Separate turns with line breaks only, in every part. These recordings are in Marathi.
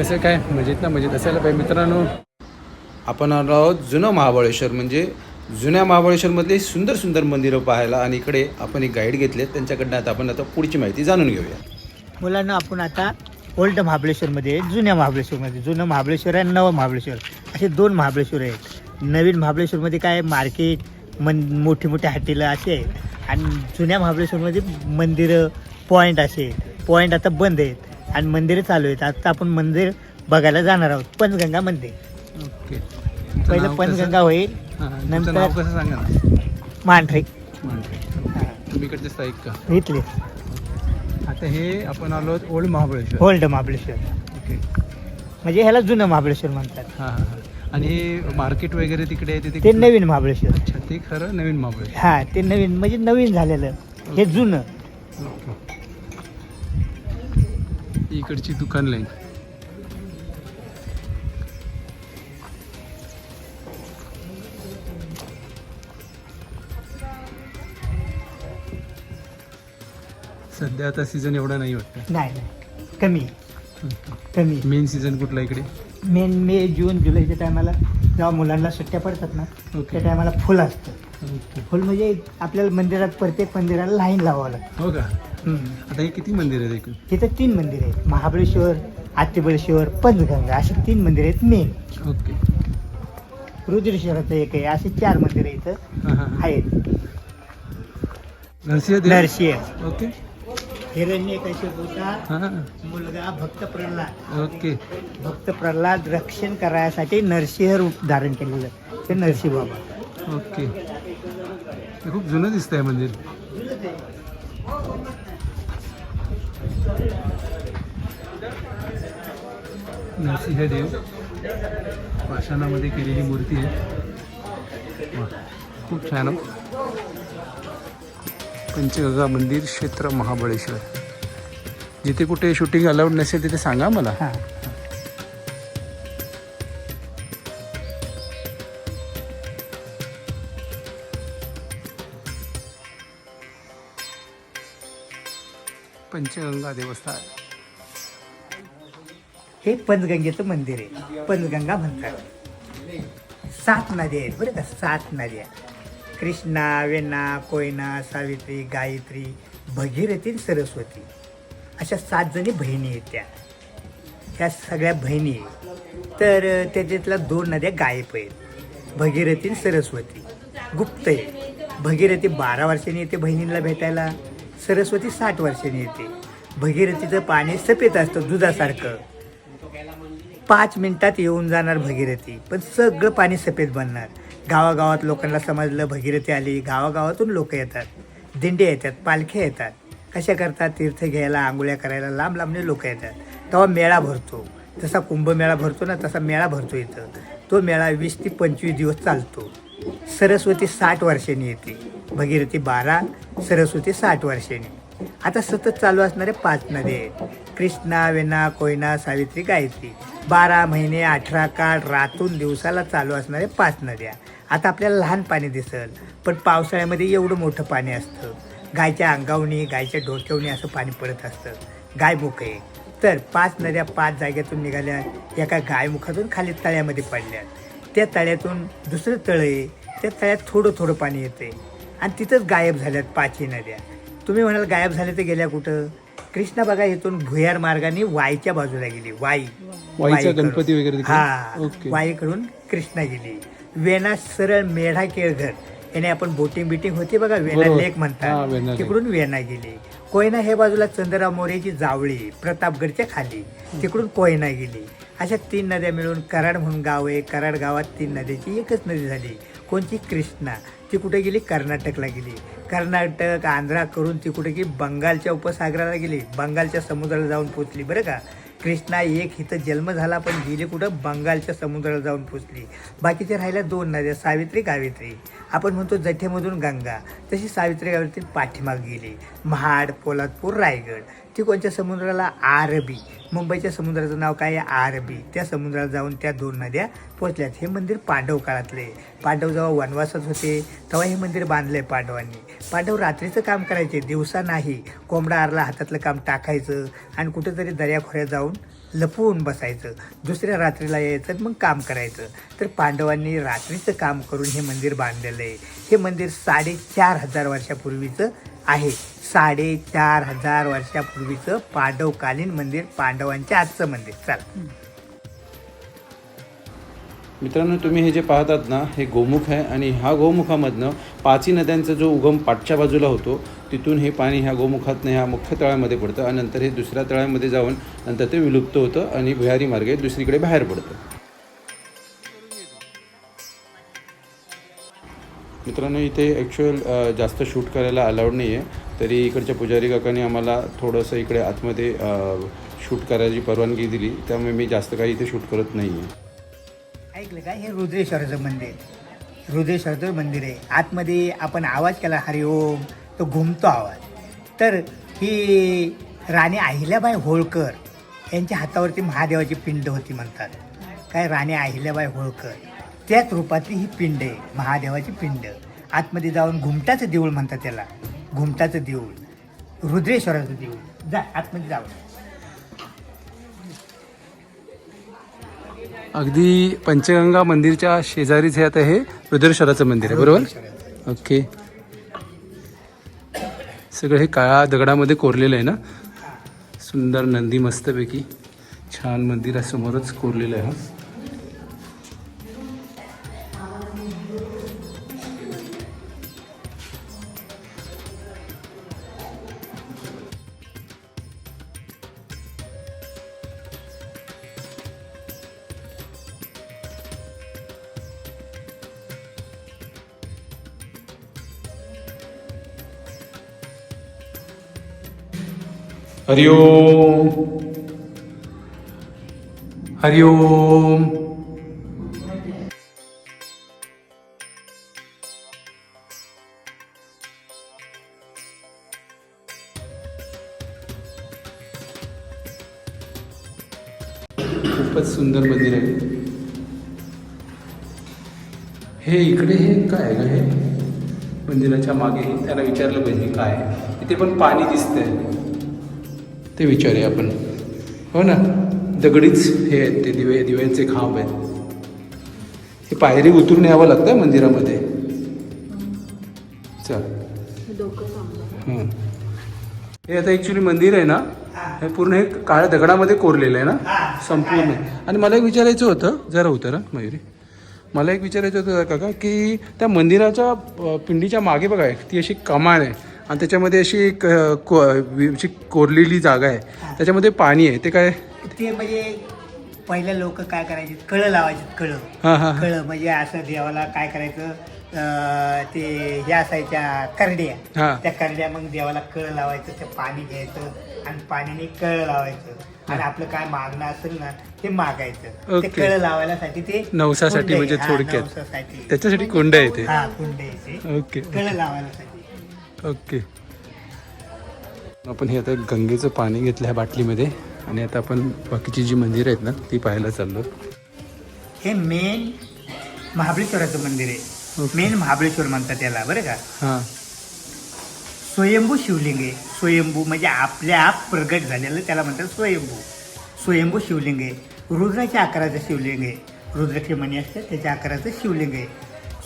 कसं काय? मजेत ना मजेत असायला पाहिजे मित्रांनो. आपण आलो आहोत जुनं महाबळेश्वर म्हणजे जुन्या महाबळेश्वरमधले सुंदर सुंदर मंदिरं पाहायला आणि इकडे आपण एक गाईड घेतले त्यांच्याकडनं आता आपण आता पुढची माहिती जाणून घेऊया.
मुलांना आपण आता ओल्ड महाबळेश्वरमध्ये जुन्या महाबळेश्वरमध्ये जुनं महाबळेश्वर आहे नवं महाबळेश्वर. असे दोन महाबळेश्वर आहेत. नवीन महाबळेश्वरमध्ये काय मार्केट मन मोठी मोठी हॉटेलं असे आहेत. आणि जुन्या महाबळेश्वरमध्ये मंदिरं पॉईंट असे पॉईंट आता बंद आहेत. आणि मंदिरं चालू आहेत. आता आपण मंदिर बघायला जाणार आहोत. पंचगंगा मंदिर.
ओके.
पहिलं पंचगंगा होईल.
नंतर नाव
नंतर-
कसं सांगा ना?
मांढरे.
तुम्ही इकडचे स्थायिक का?
इथले.
आता हे आपण आलो आहोत old Mahabaleshwar.
Old Mahabaleshwar.
Okay.
म्हणजे ह्याला जुनं महाबळेश्वर म्हणतात.
हां हां हां. आणि हे मार्केट वगैरे तिकडे आहे
ते नवीन महाबळेश्वर.
अच्छा ते खरं नवीन महाबळेश्वर.
हा ते नवीन म्हणजे नवीन झालेलं. हे जुनं.
ओके. इकडची दुकान लाईन सध्या आता सीझन एवढा नाही वाटतं.
नाही नाही. कमी. कमी.
मेन सीझन कुठला इकडे?
मेन मे जून जुलैच्या टायमाला जेव्हा मुलांना सुट्ट्या पडतात ना त्या टायमाला फुल असतं. फुल म्हणजे आपल्याला मंदिरात प्रत्येक मंदिराला लाईन लावावं लागतं.
हो का?
हम्म.
आता हे किती मंदिर आहेत एकूण?
तिथं तीन मंदिर आहेत. महाबळेश्वर आत्तेबळेश्वर पंचगंगा अशी तीन मंदिर आहेत मेन
ओके.
रुद्रेश्वराचं एक आहे. असे चार मंदिर इथं
हां हां
आहेत.
नरसिंह देव? ओके.
हिरण्यकशिपूचा
हां.
मुलगा भक्त प्रल्हाद
ओके.
भक्त प्रल्हाद रक्षण करायसाठी नरसिंह रूप धारण केलेलं ते नरसिंह बाबा.
ओके. हे खूप जुनं दिसतंय मंदिर. नरसिंहदेव पाषाणामध्ये केलेली मूर्ती आहे. खूप छान. पंचगंगा मंदिर क्षेत्र महाबळेश्वर. जिथे कुठे शूटिंग अलाउड नसेल तिथे सांगा मला. पंचगंगा देवस्थान.
हे पंचगंगेचं मंदिर आहे. पंचगंगा म्हणतात. सात नद्या आहेत बरं का सात नद्या कृष्णा वेणा कोयना सावित्री गायत्री भगीरथी सरस्वती. अशा सात जणी बहिणी आहेत त्या. ह्या सगळ्या बहिणी. आहेत तर त्याच्यातल्या दोन नद्या गायब आहेत. भगीरथी सरस्वती. गुप्त आहे भगीरथी बारा वर्षांनी येते बहिणींना भेटायला. सरस्वती साठ वर्षांनी येते. भगीरथीचं पाणी सफेद असतं दुधासारखं. पाच मिनटात येऊन जाणार भगीरथी पण सगळं पाणी सफेद बनणार. गावागावात लोकांना समजलं भगीरथी आली गावागावातून लोक येतात. दिंडे येतात पालख्या येतात. कशा करतात? तीर्थ घ्यायला आंघोळ्या करायला लांब लांबने लोक येतात. तेव्हा मेळा भरतो. जसा कुंभमेळा भरतो ना तसा मेळा भरतो इथं. तो मेळा वीस ते पंचवीस दिवस चालतो. सरस्वती साठ वर्षांनी येते. भगीरथी बारा सरस्वती साठ वर्षांनी. आता सतत चालू असणारे पाच नद्या आहेत. कृष्णा वेना कोयना सावित्री गायत्री. बारा महिने अठरा काळ रातून दिवसाला चालू असणारे पाच नद्या आता आपल्याला लहान पाणी दिसल पण पावसाळ्यामध्ये एवढं मोठं पाणी असतं. गायच्या अंगावणी गायच्या डोक्यावणी असं पाणी पडत असतं. गायमुख आहे. तर पाच नद्या पाच जागेतून निघाल्या एका गायमुखातून खाली तळ्यामध्ये पडल्या. त्या तळ्यातून दुसरं तळं आहे. त्या तळ्यात थोडं थोडं पाणी येते आणि तिथंच गायब झाल्यात पाचही नद्या. तुम्ही म्हणाल गायब झाले तर गेल्या कुठं? कृष्णा बघा इथून भुयार मार्गाने वाईच्या बाजूला गेली. वाई.
वाईचा. गणपती वगैरे?
हा. वाईकडून कृष्णा गेली. वेणा सरळ मेढा केळघर. याने आपण बोटिंग बिटिंग होती बघा वेणा. लेक म्हणतात. तिकडून वेणा गेली. कोयना हे बाजूला चंद्रराव मोरेची जावळी प्रतापगडच्या खाली. तिकडून कोयना गेली. अशा तीन नद्या मिळून कराड म्हणून गाव आहे. कराड गावात तीन नद्याची एकच नदी झाली. कोणती? कृष्णा. ती कुठे गेली? कर्नाटकला गेली. कर्नाटक आंध्रा करून ती कुठे गेली? बंगालच्या उपसागराला गेली. बंगालच्या समुद्राला जाऊन पोचली बरं का? कृष्णा एक इथं जन्म झाला पण गेली कुठं? बंगालच्या समुद्राला जाऊन पोचली बाकीच्या राहिल्या दोन नद्या सावित्री गावित्री. आपण म्हणतो जठेमधून गंगा. तशी सावित्री गावित्री पाठीमाग गेली. महाड पोलादपूर रायगड. ती कोणत्या समुद्राला आरबी. मुंबईच्या समुद्राचं नाव काय आहे? आरबी. त्या समुद्राला जाऊन त्या दोन नद्या पोचल्यात हे मंदिर पांडव काळातले. पांडव जेव्हा वनवासात होते तेव्हा हे मंदिर बांधलंय पांडवांनी. पांडव रात्रीचं काम करायचे दिवसा नाही. कोंबडा आरला हातातलं काम टाकायचं आणि कुठेतरी दर्याखोऱ्यात जाऊन लपवून बसायचं. दुसऱ्या रात्रीला यायचं मग काम करायचं. तर पांडवांनी रात्रीचं काम करून हे मंदिर बांधलेलं आहे. हे मंदिर साडेचार हजार वर्षापूर्वीचं आहे. साडेचार हजार वर्षापूर्वीचं पांडवकालीन मंदिर पांडवांच्या आजचं मंदिर. चला.
मित्रांनो तुम्ही हे जे पाहतात ना हे गोमुख आहे आणि ह्या गोमुखामधनं पाची नद्यांचा जो उगम पाठच्या बाजूला होतो तिथून हे पाणी ह्या गोमुखातनं ह्या मुख्य तळ्यामध्ये पडतं आणि नंतर हे दुसऱ्या तळ्यामध्ये जाऊन नंतर ते विलुप्त होतं आणि भुयारी मार्गे दुसरीकडे बाहेर पडतं. मित्रांनो इथे ॲक्च्युअल जास्त शूट करायला अलाउड नाही आहे तरी इकडच्या पुजारी काकांनी आम्हाला थोडंसं इकडे आतमध्ये शूट करायची परवानगी दिली. त्यामुळे मी जास्त काही इथे शूट करत नाही आहे
ऐकलं का? हे रुद्रेश्वराचं मंदिर. रुद्रेश्वराचं मंदिर आहे. आतमध्ये आपण आवाज केला हरिओम तो घुमतो आवाज. तर ही राणी अहिल्याबाई होळकर यांच्या हातावरती महादेवाची पिंड होती म्हणतात. काय? राणी अहिल्याबाई होळकर. त्याच रूपातली ही पिंड आहे महादेवाची पिंड. आतमध्ये जाऊन घुमटाचं देऊळ म्हणतात त्याला. घुमटाचं देऊळ. रुद्रेश्वराचं देऊळ. जा आतमध्ये जाऊ.
अगदी पंचगंगा मंदिरच्या शेजारीच हे आता हे रुद्रेश्वराचं मंदिर आहे बरोबर? ओके. सगळं हे काळ्या दगडामध्ये कोरलेलं आहे ना? सुंदर नंदी मस्तपैकी छान मंदिरासमोरच कोरलेलं आहे हरिओम हरिओम खूपच सुंदर मंदिर आहे. हे इकडे हे काय आहे का हे? मंदिराच्या मागे त्याला विचारलं पाहिजे काय इथे पण पाणी दिसतंय. ते विचारूया आपण. हो ना? दगडीच हे आहेत ते दिवे दिव्यांचे खांब आहेत. हे पायरी उतरून यावं लागतं मंदिरामध्ये. चल. हे. आता ॲक्च्युली मंदिर आहे ना? हे पूर्ण हे काळ्या दगडामध्ये कोरलेलं आहे ना? संपूर्ण. आणि मला एक विचारायचं होतं जरा उतरा मयुरी. मला एक विचारायचं होतं काका की त्या मंदिराच्या पिंडीच्या मागे बघा ती अशी कमाल आहे. आणि त्याच्यामध्ये अशी एक को कोरलेली जागा आहे. त्याच्यामध्ये पाणी आहे. ते काय?
ते म्हणजे पहिले लोक काय करायचे? कळं लावायचे कळं.
हां हां
कळं म्हणजे असं देवाला काय करायचं? अं, ते हे असायच्या करड्या.
हां.
त्या करड्या मग देवाला कळं लावायचं ते पाणी घ्यायचं आणि पाण्याने कळं लावायचं. आणि आपलं काय मागणं असेल ना ते मागायचं. ते. कळं लावायसाठी ते
नवसासाठी
कुंड आहे.
म्हणजे
हा,
थोडक्यात.
नवसासाठी.
त्याच्यासाठी कुंड आहे ते.
हा कुंड आहे ते.
ओके.
कळं लावायसाठी
ओके. आपण हे आता गंगेचं पाणी घेतलं ह्या बाटलीमध्ये. आणि आता आपण बाकीची जी मंदिरं आहेत ना ती पाहायला चाललो.
हे मेन महाबळेश्वराचं मंदिर आहे. मेन महाबळेश्वर म्हणतात त्याला बरं का?
हां.
स्वयंभू शिवलिंग आहे. स्वयंभू म्हणजे आपल्या आप प्रगट झालेलं त्याला म्हणतात स्वयंभू. स्वयंभू शिवलिंग आहे. रुद्राच्या आकाराचं शिवलिंग आहे. रुद्राचे मणी असतात त्याच्या आकाराचं शिवलिंग आहे.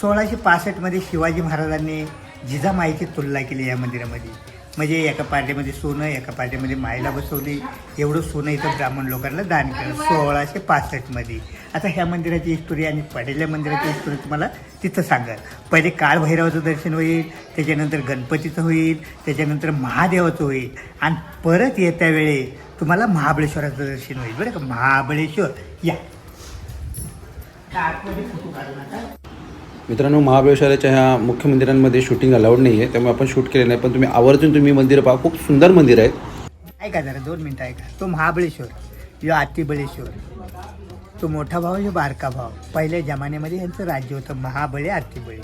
सोळाशे पासष्टमध्ये शिवाजी महाराजांनी जिजामाईची तुलना केली या मंदिरामध्ये. म्हणजे एका पार्टीमध्ये सोनं एका पार्टीमध्ये मायला बसवली. एवढं सोनं इथं ब्राह्मण लोकांना दान केलं. सोळाशे पासष्टमध्ये. आता ह्या मंदिराची हिस्टोरी आणि पहिल्या मंदिराची हिस्टोरी तुम्हाला तिथं सांगा पहिले काळभैरवाचं दर्शन होईल त्याच्यानंतर गणपतीचं होईल त्याच्यानंतर महादेवाचं होईल. आणि परत येत्या वेळी तुम्हाला महाबळेश्वराचं दर्शन होईल. बरं का? महाबळेश्वर. या. फोटो काढू नका
मित्रांनो महाबळेश्वराच्या ह्या मुख्य मंदिरांमध्ये शूटिंग अलाउड नाही आहे त्यामुळे आपण शूट केले नाही पण तुम्ही आवर्जून तुम्ही मंदिरं पहा. खूप सुंदर मंदिर आहेत.
ऐका जरा दोन मिनटं ऐका. तो महाबळेश्वर यो आतिबळेश्वर तो मोठा भाव यो बारका भाव पहिल्या जमान्यामध्ये यांचं राज्य होतं महाबळे आतिबळे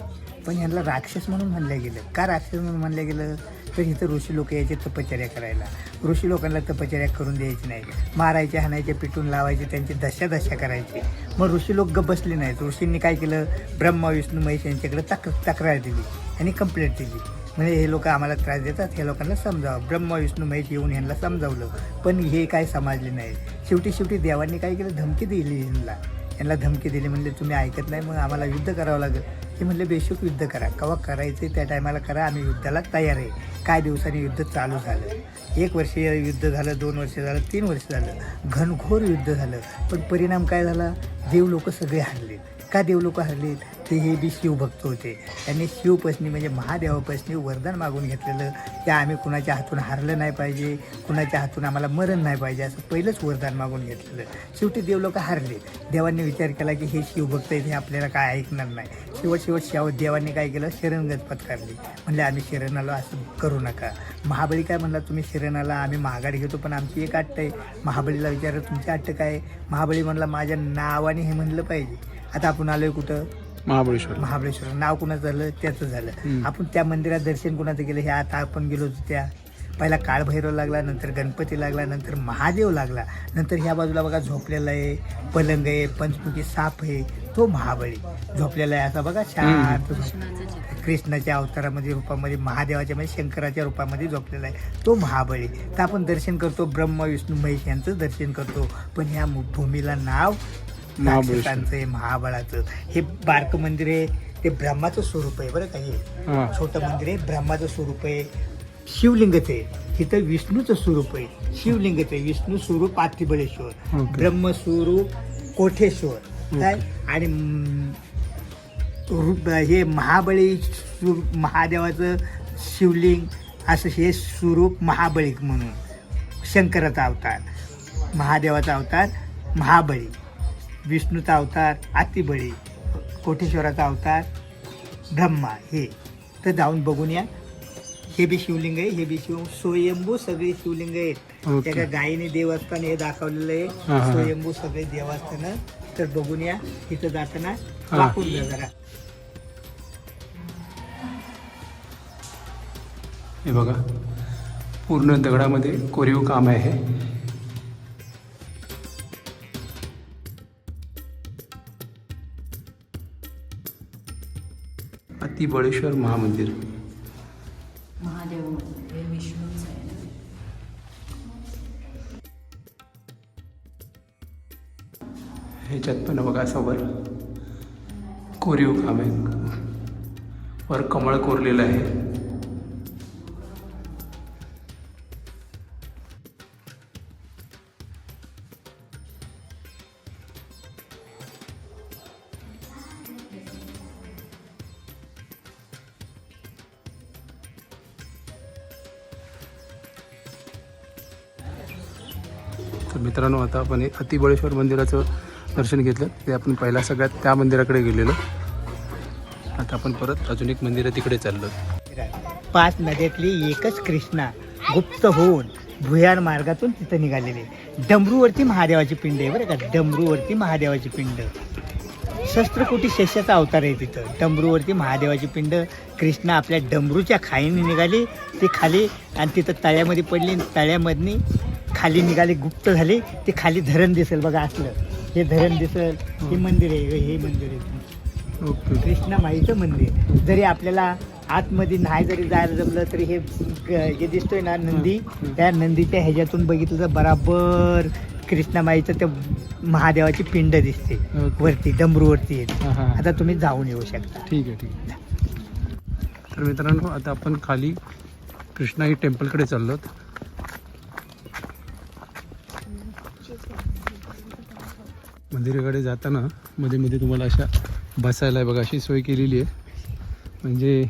पण यांना राक्षस म्हणून म्हणलं गेलं. का राक्षस म्हणून म्हणलं गेलं? तर इथं ऋषी लोक यायचे तपश्चर्या करायला. ऋषी लोकांना तपश्चर्या करून द्यायची नाही. मारायचे हाणायचे पिटून लावायचे त्यांची दशा दशा करायची. मग ऋषी लोक बसले नाहीत. ऋषींनी काय केलं? ब्रह्मा विष्णू महेश यांच्याकडे तक तक्रार दिली आणि कंप्लेंट दिली. म्हणजे हे लोक आम्हाला त्रास देतात हे लोकांना समजावं. ब्रह्म विष्णू महेश येऊन यांना समजावलं. पण हे काय समजले नाही. शेवटी शेवटी देवांनी काय केलं? धमकी दिली ह्यांना. यांना धमकी दिली. म्हणले तुम्ही ऐकत नाही मग आम्हाला युद्ध करावं लागेल. ते म्हणले बेशुक युद्ध करा. केव्हा करायचं त्या टायमाला करा. आम्ही युद्धाला तयार आहे. काय दिवसांनी युद्ध चालू झालं? एक वर्ष युद्ध झालं दोन वर्ष झालं तीन वर्ष झालं. घनघोर युद्ध झालं. पण परिणाम काय झाला? देव लोक सगळे हरले का देव लोक हरलेत? ते हे बी शिवभक्त होते. त्यांनी शिवपसनी म्हणजे महादेवापसनी वरदान मागून घेतलेलं. की आम्ही कुणाच्या हातून हारलं नाही पाहिजे कुणाच्या हातून आम्हाला मरण नाही पाहिजे असं पहिलंच वरदान मागून घेतलेलं. शेवटी देव लोक हारले. देवांनी विचार केला की हे शिवभक्त आहेत हे आपल्याला काय ऐकणार नाही. शेवट शेवट शाव देवांनी काय केलं? शरणगत पत्कारली. म्हणले आम्ही शरण आलो असं करू नका. महाबळी काय म्हणला तुम्ही? शरण आला आम्ही महागाडी घेतो पण आमची एक आट्ट आहे. महाबळीला विचारलं तुमची आट्ट काय? महाबळी म्हणला माझ्या नावाने हे म्हणलं पाहिजे. आता आपण आलो आहे कुठं?
महाबळेश्वर
महाबळेश्वर नाव कुणाचं झालं? त्याचं झालं. आपण त्या मंदिरात दर्शन कुणाचं केलं? हे आता आपण गेलो होतो त्या. पहिला काळभैरव लागला नंतर गणपती लागला नंतर महादेव लागला. नंतर ह्या बाजूला बघा झोपलेला आहे पलंग आहे पंचमुखी साप आहे तो महाबळी. झोपलेला आहे. असा बघा शांत कृष्णाच्या अवतारामध्ये रूपामध्ये महादेवाच्या म्हणजे शंकराच्या रूपामध्ये झोपलेला आहे. तो महाबळी. तर आपण दर्शन करतो ब्रह्म विष्णू महेश यांचं दर्शन करतो. पण ह्या भूमीला नाव. राक्षसांचं आहे महाबळाचं हे बारकं मंदिर आहे ते ब्रह्माचं स्वरूप आहे बरं का हे. छोटं मंदिर आहे ब्रह्माचं स्वरूप आहे. शिवलिंगच आहे. इथं विष्णूचं स्वरूप आहे. शिवलिंगच आहे. विष्णू स्वरूप आतिबळेश्वर. ब्रह्मस्वरूप कोठेश्वर. काय? आणि हे महाबळी स्वरूप महादेवाचं शिवलिंग असं हे स्वरूप महाबळी म्हणून. शंकराचा अवतार. महादेवाचा अवतार महाबळी. विष्णूचा अवतार आतिबळी कोटेश्वराचा अवतार ब्रह्मा हे. तर जाऊन बघून या. हे बी शिवलिंग आहे हे बी शिव. स्वयंभू सगळे शिवलिंग आहेत.
ओके.
त्या गायीने देवस्थान हे दाखवलेलं. आहे. स्वयंभू सगळे देवस्थान. तर बघून या. तिथं जाताना. वाकून जा जरा.
हे बघा. पूर्ण दगडामध्ये कोरीव काम आहे अतिबळेश्वर महामंदिर.
महादेव हे विष्णूच आहे ना?
ह्याच्यात पण बघा असं वर कोरीव काम आहे. वर कमळ कोरलेलं आहे. आता आपण हे अतिबळेश्वर मंदिराचं दर्शन घेतलं. ते आपण पहिला सगळ्यात त्या मंदिराकडे गेलेलो. आता आपण परत अजून एक मंदिर तिकडे चाललो.
पाच नद्यातली एकच कृष्णा गुप्त होऊन भुयार मार्गातून तिथं निघालेले. डमरूवरती महादेवाची पिंड आहे बरं का? डमरूवरती महादेवाची पिंड. शस्त्रकोटी शेषाचा अवतार आहे तिथं. डमरूवरती महादेवाची पिंड कृष्णा आपल्या डमरूच्या खाईने निघाली ती खाली आणि तिथं तळ्यामध्ये पडली आणि तळ्यामधनी खाली निघाली गुप्त झाली ते खाली धरण दिसेल बघा असलं. हे धरण दिसेल हे मंदिर आहे हे मंदिर आहे.
ओके.
कृष्णा माईचं मंदिर. जरी आपल्याला आतमध्ये नाही जरी जायला जमलं तरी हे हे दिसतोय ना नंदी? त्या नंदीच्या ह्याच्यातून बघितलं तर बराबर कृष्णा माईचं त्या महादेवाची पिंड दिसते. वरती डमरूवरती येते.
हां हां.
आता तुम्ही जाऊन येऊ शकता.
ठीक आहे ठीक आहे. तर मित्रांनो आता आपण खाली कृष्णाई टेम्पलकडे चाललो मंदिराकडे जाताना मध्ये मध्ये तुम्हाला अशा बसायला बघा अशी सोय केलेली आहे. म्हणजे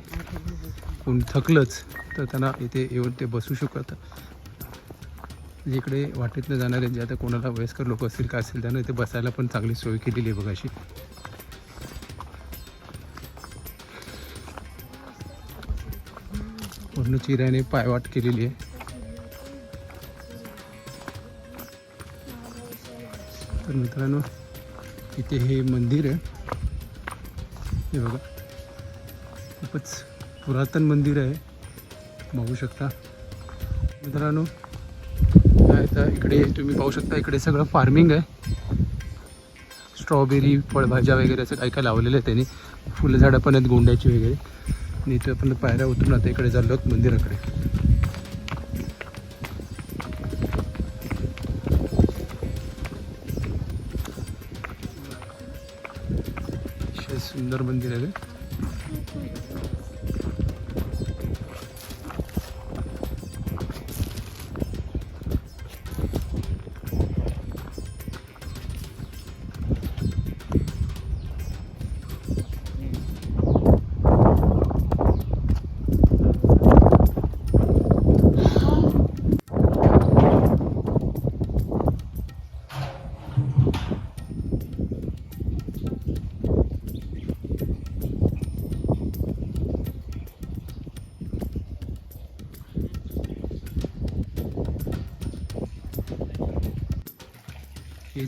कोण थकलंच तर त्यांना इथे येऊन ते बसू शकतात. म्हणजे जिकडे वाटेतनं जाणारे जे आता कोणाला वयस्कर लोक असतील काय असतील त्यांना इथे बसायला पण चांगली सोय केलेली आहे बघा अशी. पूर्ण चिऱ्याने पायवाट केलेली आहे. तर मित्रांनो इथे हे मंदिर आहे. हे बघा. खूपच पुरातन मंदिर आहे. बघू शकता. मित्रांनो काय आता इकडे तुम्ही पाहू शकता इकडे सगळं फार्मिंग आहे. स्ट्रॉबेरी फळभाज्या वगैरे असं काय काय लावलेलं आहे त्यांनी. फुलझाडं पण आहेत गोंड्याची वगैरे. आणि इथे आपण पायऱ्या उतरून आता इकडे चाललो आहोत मंदिराकडे. सुंदर मंदिर आहे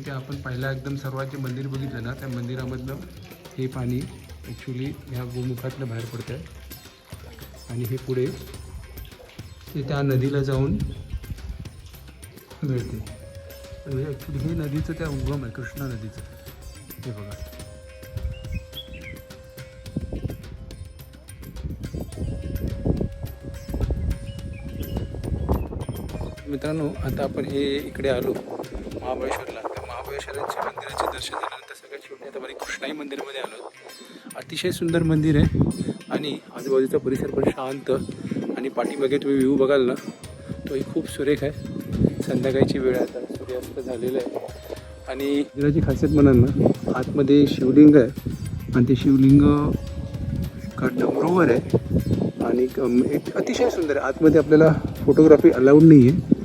इथे आपण पहिला एकदम सर्वात जे मंदिर बघितलं ना त्या मंदिरामधलं हे पाणी ॲक्च्युली ह्या गोमुखातनं बाहेर पडतं आहे आणि हे पुढे ते त्या नदीला जाऊन मिळते. हे ॲक्च्युली हे नदीचं त्या उगम आहे कृष्णा नदीचं. हे बघा. मित्रांनो आता आपण हे इकडे आलो महाबळेश्वरला. तर मंदिराचे दर्शन झाल्यानंतर सगळ्यात शेवटी आता बरी कृष्णाई मंदिरमध्ये आलो अतिशय सुंदर मंदिर आहे आणि आजूबाजूचा परिसर पण शांत आणि पाठीमागे तुम्ही व्ह्यू बघाल ना तोही खूप सुरेख आहे. संध्याकाळची वेळ आता सूर्यास्त झालेला आहे. आणि मंदिराची खासियत म्हणाल ना आतमध्ये शिवलिंग आहे आणि ते शिवलिंग एका डमरूवर आहे आणि एक, एक अतिशय सुंदर आहे. आतमध्ये आपल्याला फोटोग्राफी अलाउड नाही आहे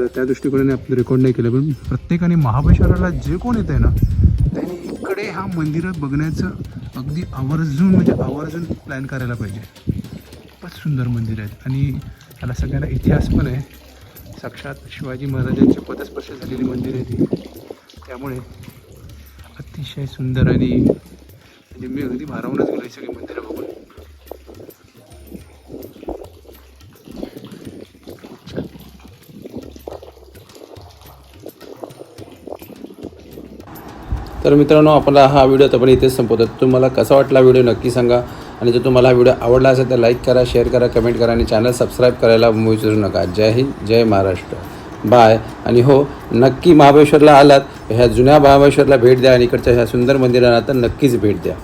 तर त्या दृष्टिकोनाने आपण रेकॉर्ड नाही केलं पण प्रत्येकाने महाबळेश्वराला जे कोण येत आहे ना त्यांनी इकडे हा मंदिरं बघण्याचं अगदी आवर्जून म्हणजे आवर्जून प्लॅन करायला पाहिजे. खूपच सुंदर मंदिर आहेत. आणि त्याला सगळ्यांना इतिहास पण आहे. साक्षात शिवाजी महाराजांची पदस्पर्श झालेली मंदिर आहे ती. त्यामुळे अतिशय सुंदर आणि म्हणजे मी अगदी भारावूनच गेलो सगळी मंदिरं बघून. तर मित्रांनो आपला हा व्हिडिओ आपण इथेच संपवतो. तुम्हाला कसा वाटला व्हिडिओ नक्की सांगा. आणि जर तुम्हाला हा व्हिडिओ आवडला असेल तर लाईक करा शेअर करा कमेंट करा आणि चॅनल सबस्क्राईब करायला विसरू नका. जय हिंद जय महाराष्ट्र. बाय. आणि हो नक्की महाबळेश्वरला आलात. ह्या जुन्या महाबळेश्वरला भेट द्या आणि इकडच्या ह्या सुंदर मंदिराला तर नक्कीच भेट द्या.